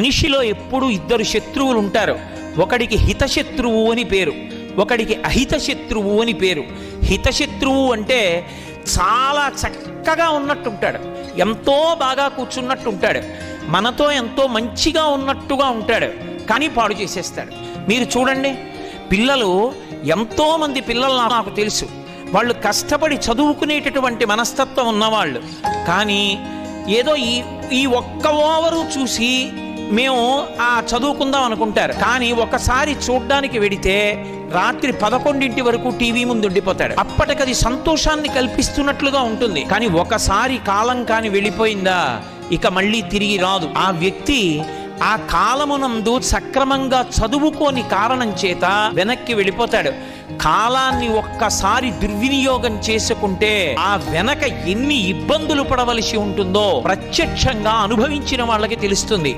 మనిషిలో ఎప్పుడు ఇద్దరు శత్రువులు ఉంటారు. ఒకడికి హితశత్రువు అని పేరు ఒకడికి అహిత శత్రువు అని పేరు. హితశత్రువు అంటే చాలా చక్కగా ఉన్నట్టుంటాడు ఎంతో బాగా కూర్చున్నట్టు ఉంటాడు మనతో ఎంతో మంచిగా ఉన్నట్టుగా ఉంటాడు కానీ పాడు చేసేస్తాడు. మీరు చూడండి పిల్లలు ఎంతోమంది పిల్లలు నాకు తెలుసు. వాళ్ళు కష్టపడి చదువుకునేటటువంటి మనస్తత్వం ఉన్నవాళ్ళు. కానీ ఏదో ఈ ఈ ఒక్క ఓవరు చూసి మేము ఆ చదువుకుందాం అనుకుంటారు. కానీ ఒకసారి చూడ్డానికి వెడితే రాత్రి పదకొండింటి వరకు టీవీ ముందు ఉండిపోతాడు. అప్పటికది సంతోషాన్ని కల్పిస్తున్నట్లుగా ఉంటుంది. కానీ ఒకసారి కాలం కాని వెళ్ళిపోయిందా ఇక మళ్ళీ తిరిగి రాదు. ఆ వ్యక్తి ఆ కాలమునందు సక్రమంగా చదువుకోని కారణం చేత వెనక్కి వెళ్ళిపోతాడు. కాలాన్ని ఒక్కసారి దుర్వినియోగం చేసుకుంటే ఆ వెనక ఎన్ని ఇబ్బందులు పడవలసి ఉంటుందో ప్రత్యక్షంగా అనుభవించిన వాళ్ళకి తెలుస్తుంది.